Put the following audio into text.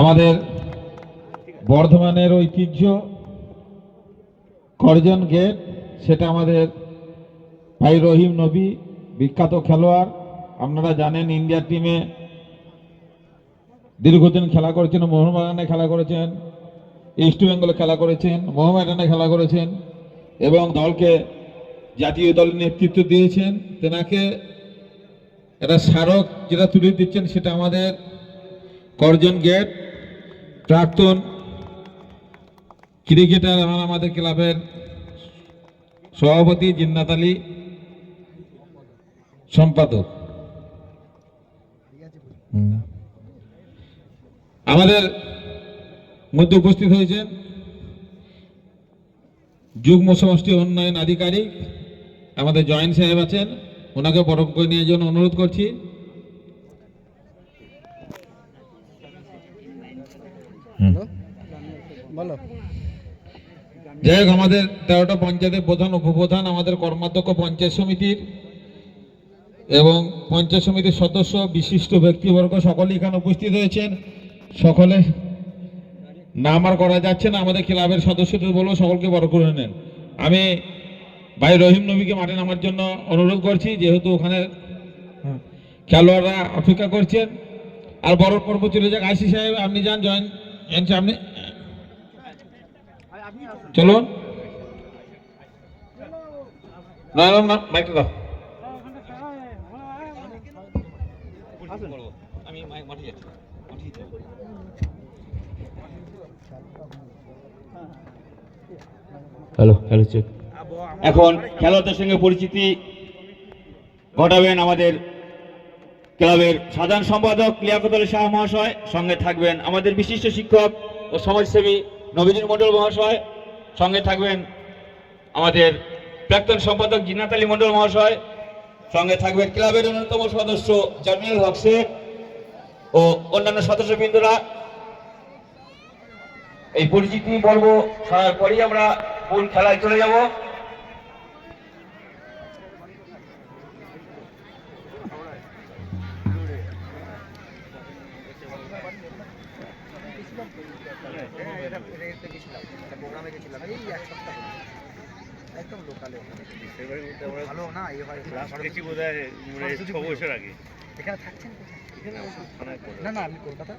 আমাদের বর্ধমানের ঐতিহ্য করজন গেট, সেটা আমাদের ভাই রহিম নবী, বিখ্যাত খেলোয়াড়। আপনারা জানেন ইন্ডিয়ার টিমে দীর্ঘদিন খেলা করেছেন, মোহনবাগানে খেলা করেছেন, ইস্ট বেঙ্গলে খেলা করেছেন, মোহামেডানে খেলা করেছেন, এবং দলকে জাতীয় দলের নেতৃত্ব দিয়েছেন। তেনাকে একটা স্মারক যেটা তুলে দিচ্ছেন সেটা আমাদের করজন গেট, প্রাক্তন ক্রিকেটার এবং আমাদের ক্লাবের সভাপতি জিন্নাত আলী, সম্পাদক। আমাদের মধ্যে উপস্থিত হয়েছেন যুগ্ম সমষ্টি উন্নয়ন আধিকারিক, আমাদের জয়েন্ট সাহেব আছেন। ওনাকে বরফ করে নিয়ে জন্য অনুরোধ করছি। বলো। যাই হোক আমাদের তেরোটা পঞ্চায়েতের প্রধান উপপ্রধান আমাদের কর্মাধ্যক্ষ পঞ্চায়েত সমিতির এবং পঞ্চায়েত সমিতির সদস্য বিশিষ্ট ব্যক্তিবর্গ সকলেই এখানে উপস্থিত হয়েছেন। সকলে নাম আর করা যাচ্ছে না আমাদের ক্লাবের সদস্যদের বলব সকলকে বড় করে নেন। আমি ভাই রহিম নবীকে মাঠে নামার জন্য অনুরোধ করছি যেহেতু ওখানে খেলোয়াড়রা অপেক্ষা করছেন। আর বড় পর্ব চলে যাক। আইসি সাহেব আপনি যান জয়েন আপনি। চলুন। না হ্যালো হ্যালো চেক এখন খেলোয়াড়দের সঙ্গে পরিচিতি ঘটাবেন আমাদের ক্লাবের সাধারণ সম্পাদক লিয়াকত আলী শাহ মহাশয়, সঙ্গে থাকবেন আমাদের বিশিষ্ট শিক্ষক ও সমাজসেবী নবীন মণ্ডল মহাশয়, সঙ্গে থাকবেন আমাদের প্রাক্তন সম্পাদক জিনাত আলী মণ্ডল মহাশয়, সঙ্গে থাকবেন ক্লাবের অন্যতম সদস্য জামিনুল হক শেখ ও অন্যান্য সদস্যবৃন্দরা। এই পরিচিতি পর্ব ছাড়ার পরেই আমরা মূল খেলায় চলে যাব। প্রোগ্রামে গেছিলাম এই এক সপ্তাহ। একদম লোকালে ভালো না এ হয় বছর আগে এখানে থাকছেন? না না আমি কলকাতা